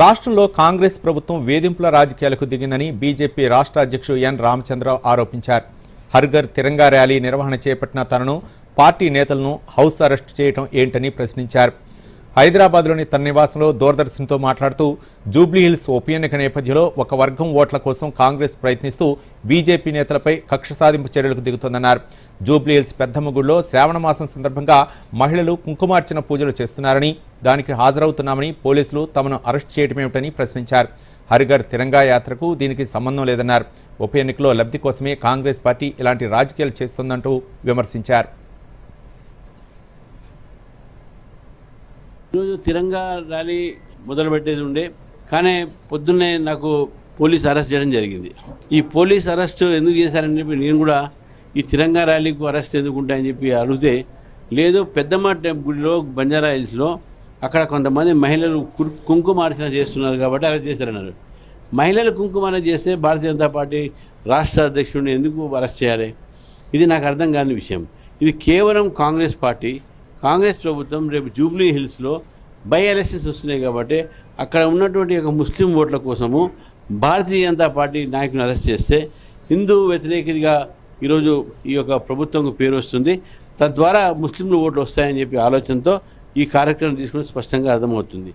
రాష్ట్రంలో కాంగ్రెస్ ప్రభుత్వం వేధింపుల రాజకీయాలకు దిగిందని బీజేపీ రాష్ట్ర అధ్యక్షుడు ఎన్ రామచంద్రరావు ఆరోపించారు. హర్ఘర్ తిరంగా ర్యాలీ నిర్వహణ చేపట్టిన తనను పార్టీ నేతలను హౌస్ అరెస్ట్ చేయడం ఏంటని ప్రశ్నించారు. హైదరాబాద్లోని తన నివాసంలో దూరదర్శన్తో మాట్లాడుతూ జూబ్లీహిల్స్ ఉప ఎన్నిక నేపథ్యంలో ఒక వర్గం ఓట్ల కోసం కాంగ్రెస్ ప్రయత్నిస్తూ బీజేపీ నేతలపై కక్ష సాధింపు చర్యలకు దిగుతోందన్నారు. జూబ్లీహిల్స్ పెద్దమ్మగుడిలో శ్రావణ మాసం సందర్భంగా మహిళలు కుంకుమార్చన పూజలు చేస్తున్నారని దానికి హాజరవుతున్నామని పోలీసులు తమను అరెస్ట్ చేయడమేమిటని ప్రశ్నించారు. హరిగర్ తిరంగా యాత్రకు దీనికి సంబంధం లేదన్నారు. ఉప ఎన్నికలో లబ్ధి కోసమే కాంగ్రెస్ పార్టీ ఇలాంటి రాజకీయాలు చేస్తోందంటూ విమర్శించారు. ఈరోజు తిరంగా ర్యాలీ మొదలుపెట్టేది ఉండే. కానీ పొద్దున్నే నాకు పోలీస్ అరెస్ట్ చేయడం జరిగింది. ఈ పోలీస్ అరెస్ట్ ఎందుకు చేశారని చెప్పి నేను కూడా ఈ తిరంగా ర్యాలీకు అరెస్ట్ ఎందుకు ఉంటాయని చెప్పి అడిగితే లేదు పెద్దమ్మ గుడిలో బంజారా హిల్స్లో అక్కడ కొంతమంది మహిళలు కుంకుమార్చన చేస్తున్నారు కాబట్టి అరెస్ట్ చేశారన్నారు. మహిళలు కుంకుమార్చన చేస్తే భారతీయ జనతా పార్టీ రాష్ట్ర అధ్యక్షుడిని ఎందుకు అరెస్ట్ చేయాలి? ఇది నాకు అర్థం కాని విషయం. ఇది కేవలం కాంగ్రెస్ పార్టీ కాంగ్రెస్ ప్రభుత్వం రేపు జూబ్లీ హిల్స్లో బై ఎలక్షన్స్ వస్తున్నాయి కాబట్టి అక్కడ ఉన్నటువంటి ఒక ముస్లిం ఓట్ల కోసము భారతీయ జనతా పార్టీ నాయకుని అరెస్ట్ చేస్తే హిందూ వ్యతిరేకంగా ఈరోజు ఈ యొక్క ప్రభుత్వంకు పేరు వస్తుంది. తద్వారా ముస్లింలు ఓట్లు వస్తాయని చెప్పి ఆలోచనతో ఈ కార్యక్రమం తీసుకుని స్పష్టంగా అర్థమవుతుంది.